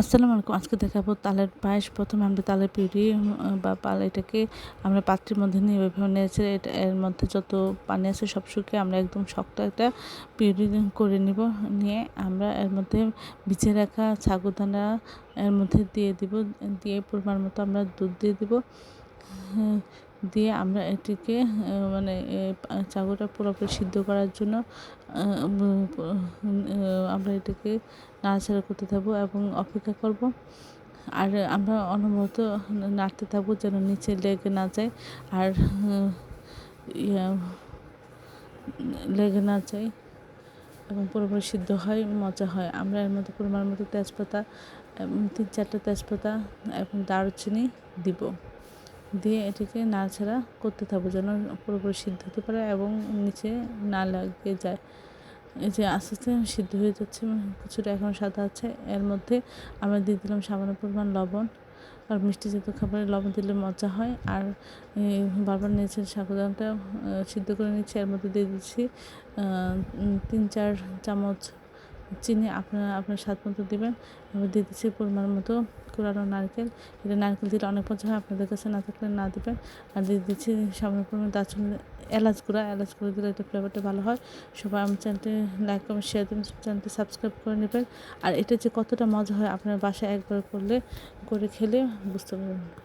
আসসালামু আলাইকুম। আজকে দেখাবো তালের পায়েস। প্রথমে আমরা তালের পিউরি বা পাল এটাকে আমরা পাত্রের মধ্যে নিয়ে এভাবে নিয়েছি এটা এর মধ্যে যত পানি আছে সব শুকিয়ে আমরা একদম শক্ত একটা পিউরি করে নিব। নিয়ে আমরা এর মধ্যে ভিজে রাখা ছাগুদানা এর মধ্যে দিয়ে দিব। দিয়ে পরিমাণ মতো আমরা দুধ দিয়ে দিব। হ্যাঁ, দিয়ে আমরা এটিকে মানে চাগুটা পুরোপুরি সিদ্ধ করার জন্য আমরা এটাকে নাড়াচাড়া করতে থাকব এবং অপেক্ষা করব। আর আমরা অনবরত নাড়তে থাকব যেন নিচে লেগে না যায় আর লেগে না যায় এবং পুরোপুরি সিদ্ধ হয়, মজা হয়। আমরা এর মধ্যে পরিমাণ মতো তেজপাতা তিন চারটা তেজপাতা এবং দারুচিনি দিব। দিয়ে এটিকে নাড়াচাড়া করতে থাকব যেন পুরোপুরি সিদ্ধ হতে পারে এবং নিচে না লাগিয়ে যায়। এই যে আস্তে আস্তে সিদ্ধ হয়ে যাচ্ছে কিছুটা এখন সাদা আছে। এর মধ্যে আমরা দিয়ে দিলাম সামান্য পরিমাণ লবণ আর মিষ্টি জাতীয় খাবারে লবণ দিলে মজা হয়। আর বারবার নিচে সাবধানটা সিদ্ধ করে নিচ্ছি। এর মধ্যে দিয়ে দিচ্ছি তিন, চার চামচ চিনি। আপনারা, আপনার স্বাদ মতো দেবেন। এবার দিয়ে দিচ্ছি পরিমাণ মতো কুড়ানো নারকেল। এটা নারকেল দিলে অনেক পর্যন্ত হয়। আপনাদের কাছে না থাকলে না দেবেন। আর দিয়ে দিচ্ছি সামনে পরিমাণ দারচিনি, এলাচ গুঁড়া। এলাচ গুঁড়ো দিলে এটা ফ্লেভারটা ভালো হয়। সবাই আমার চ্যানেলটি লাইক কমেন্ট শেয়ার দেবেন। চ্যানেলটি সাবস্ক্রাইব করে নেবেন। আর এটা যে কতটা মজা হয় আপনার বাসায় একবার করলে, করে খেলে বুঝতে পারবেন।